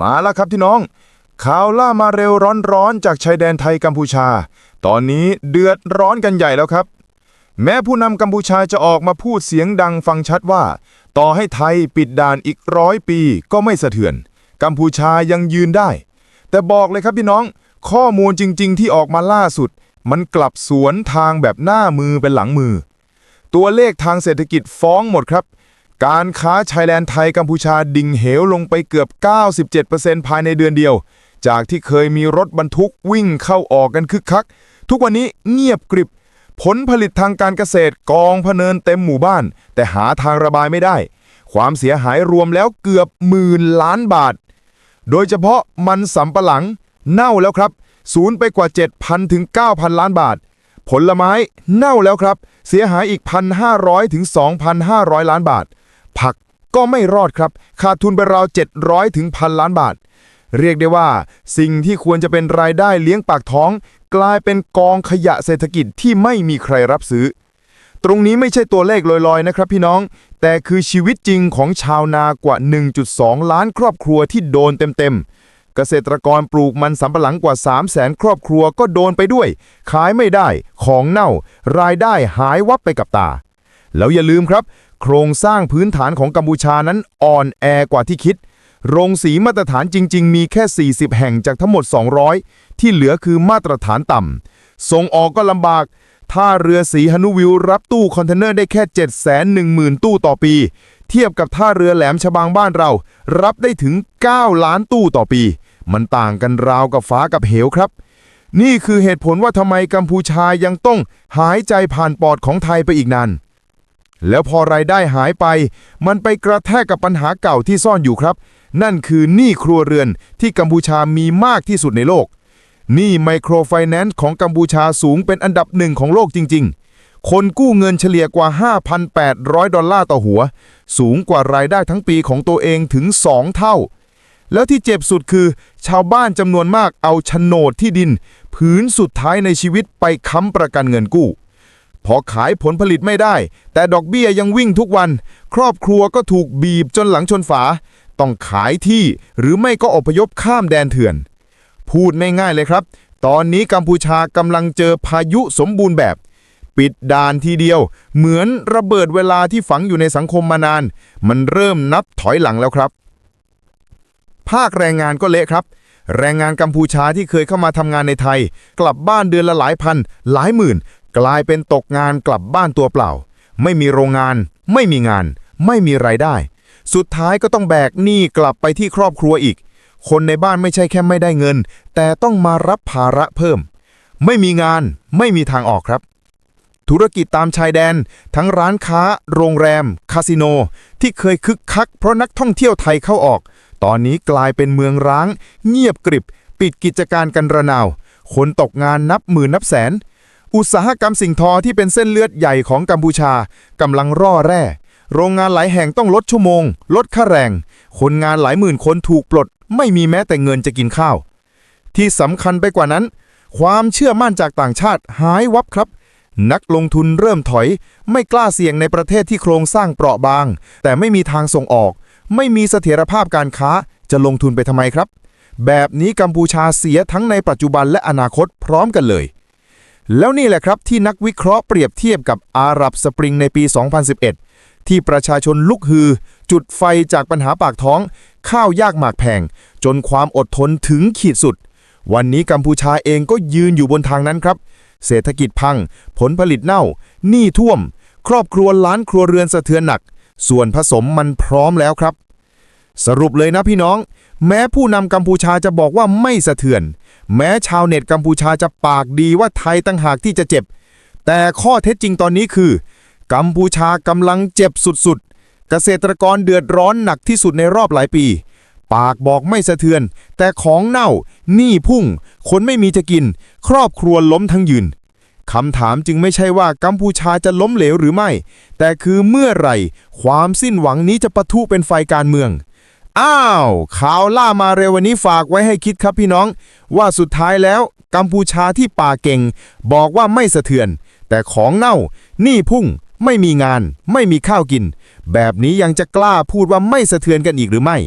มาแล้วครับพี่น้อง ข่าวล่ามาเร็วร้อนๆ จากชายแดนไทยกัมพูชา ตอนนี้เดือดร้อนกันใหญ่แล้วครับ แม้ผู้นำกัมพูชาจะออกมาพูดเสียงดังฟังชัดว่า ต่อให้ไทยปิดด่านอีกร้อยปีก็ไม่สะเทือน กัมพูชายังยืนได้ แต่บอกเลยครับพี่น้อง ข้อมูลจริง ๆ ที่ออกมาล่าสุด มันกลับสวนทางแบบหน้ามือเป็นหลังมือ ตัวเลขทางเศรษฐกิจฟ้องหมดครับ การค้าชายแดนไทยกัมพูชาดิ่งเหวลงไปเกือบ 97%ภายในเดือนเดียว จากที่เคยมีรถบรรทุกวิ่งเข้าออกกันคึกคัก ทุกวันนี้เงียบกริบ ผลผลิตทางการเกษตรกองพเนินเต็มหมู่บ้าน แต่หาทางระบายไม่ได้ ความเสียหายรวมแล้วเกือบหมื่นล้านบาท โดยเฉพาะมันสำปะหลัง เน่าแล้วครับศูนย์ไปกว่า 7,000 ถึง 9,000 ล้านบาท ผลไม้เน่าแล้วครับ เสียหายอีก 1,500 ถึง 2,500 ล้านบาท ผักก็ไม่รอดครับ ขาดทุนไปราว700 ถึงพันล้านบาท เรียกได้ว่า สิ่งที่ควรจะเป็นรายได้เลี้ยงปากท้อง กลายเป็นกองขยะเศรษฐกิจที่ไม่มีใครรับซื้อ ตรงนี้ไม่ใช่ตัวเลขลอยๆนะครับพี่น้อง แต่คือชีวิตจริงของชาวนากว่า 1.2 ล้านครอบครัวที่โดนเต็มๆเกษตรกรปลูกมันสำปะหลังกว่า 3 0 0แสนครอบครัวก็โดนไปด้วย ขายไม่ได้ ของเน่า รายได้หายวับไปกับตา แล้วอย่าลืมครับ โครงสร้างพื้นฐานของกัมพูชานั้นอ่อนแอกว่าที่คิด โรงสีมาตรฐานจริง ๆ มีแค่ 40 แห่งจากทั้งหมด 200 ที่เหลือคือมาตรฐานต่ำส่งออกก็ลำบากท่าเรือสีฮนุวิวรับตู้คอนเทนเนอร์ได้แค่ 710,000 ตู้ต่อปี เทียบกับท่าเรือแหลมฉบังบ้านเรา รับได้ถึง 9 ล้านตู้ต่อปี มันต่างกันราวกับฟ้ากับเหวครับ นี่คือเหตุผลว่าทำไมกัมพูชายังต้องหายใจผ่านปอดของไทยไปอีกนาน แล้วพอรายได้หายไป มันไปกระแทกกับปัญหาเก่าที่ซ่อนอยู่ครับ นั่นคือหนี้ครัวเรือนที่กัมพูชามีมากที่สุดในโลกหนี้ไมโครไฟแนนซ์ของกัมพูชาสูงเป็นอันดับหนึ่งของโลกจริง ๆ คนกู้เงินเฉลี่ยกว่า 5,800 ดอลลาร์ต่อหัว สูงกว่ารายได้ทั้งปีของตัวเองถึง 2 เท่า แล้วที่เจ็บสุดคือ ชาวบ้านจำนวนมากเอาโฉนดที่ดิน ผืนสุดท้ายในชีวิตไปค้ำประกันเงินกู้ พอขายผลผลิตไม่ได้ แต่ดอกเบี้ยยังวิ่งทุกวัน ครอบครัวก็ถูกบีบจนหลังชนฝา ต้องขายที่หรือไม่ก็อพยพข้ามแดนเถื่อน พูดง่ายๆเลยครับ ตอนนี้กัมพูชากำลังเจอพายุสมบูรณ์แบบ ปิดด่านทีเดียว เหมือนระเบิดเวลาที่ฝังอยู่ในสังคมมานาน มันเริ่มนับถอยหลังแล้วครับ ภาคแรงงานก็เละครับแรงงานกัมพูชาที่เคยเข้ามาทำงานในไทย กลับบ้านเดือนละหลายพัน หลายหมื่น กลายเป็นตกงานกลับบ้านตัวเปล่า ไม่มีโรงงาน ไม่มีงาน ไม่มีไรายได้ สุดท้ายก็ต้องแบกหนี้กลับไปที่ครอบครัวอีก คนในบ้านไม่ใช่แค่ไม่ได้เงิน แต่ต้องมารับภาระเพิ่ม ไม่มีงานไม่มีทางออกครับ ธุรกิจตามชายแดน ทั้งร้านค้า โรงแรม คาสิโน ที่เคยคึกคัก เพราะนักท่องเที่ยวไทยเข้าออก ตอนนี้กลายเป็นเมืองร้าง เงียบกริบ ปิดกิจการกันระนาวคนตกงานนับหมื่นนับแสน อุตสาหกรรมสิ่งทอที่เป็นเส้นเลือดใหญ่ของกัมพูชากำลังร่อแร่ โรงงานหลายแห่งต้องลดชั่วโมง ลดค่าแรง คนงานหลายหมื่นคนถูกปลด ไม่มีแม้แต่เงินจะกินข้าว ที่สำคัญไปกว่านั้น ความเชื่อมั่นจากต่างชาติหายวับครับ นักลงทุนเริ่มถอย ไม่กล้าเสี่ยงในประเทศที่โครงสร้างเปราะบาง แต่ไม่มีทางส่งออก ไม่มีเสถียรภาพการค้าจะลงทุนไปทำไมครับ แบบนี้กัมพูชาเสียทั้งในปัจจุบันและอนาคตพร้อมกันเลย แล้วนี่แหละครับที่นักวิเคราะห์เปรียบเทียบกับอาหรับสปริงในปี 2011 ที่ประชาชนลุกฮือ จุดไฟจากปัญหาปากท้อง ข้าวยากหมากแพง จนความอดทนถึงขีดสุด วันนี้กัมพูชาเองก็ยืนอยู่บนทางนั้นครับ เศรษฐกิจพัง ผลผลิตเน่า หนี้ท่วม ครอบครัวล้านครัวเรือนสะเทือนหนัก ส่วนผสมมันพร้อมแล้วครับ สรุปเลยนะพี่น้อง แม้ผู้นำกัมพูชาจะบอกว่าไม่สะเทือน แม้ชาวเน็ตกัมพูชาจะปากดีว่าไทยตั้งหากที่จะเจ็บ แต่ข้อเท็จจริงตอนนี้คือ กัมพูชากำลังเจ็บสุดๆ เกษตรกรเดือดร้อนหนักที่สุดในรอบหลายปี ปากบอกไม่สะเทือน แต่ของเน่า หนี้พุ่ง คนไม่มีจะกิน ครอบครัวล้มทั้งยืนคำถามจึงไม่ใช่ว่ากัมพูชาจะล้มเหลวหรือไม่ แต่คือเมื่อไหร่ ความสิ้นหวังนี้จะปะทุเป็นไฟการเมือง อ้าวข่าวล่ามาเร็ววันนี้ฝากไว้ให้คิดครับพี่น้อง ว่าสุดท้ายแล้ว กัมพูชาที่ป่าเก่ง บอกว่าไม่สะเทือน แต่ของเน่าหนี้พุ่ง ไม่มีงาน ไม่มีข้าวกิน แบบนี้ยังจะกล้าพูดว่าไม่สะเทือนกันอีกหรือไม่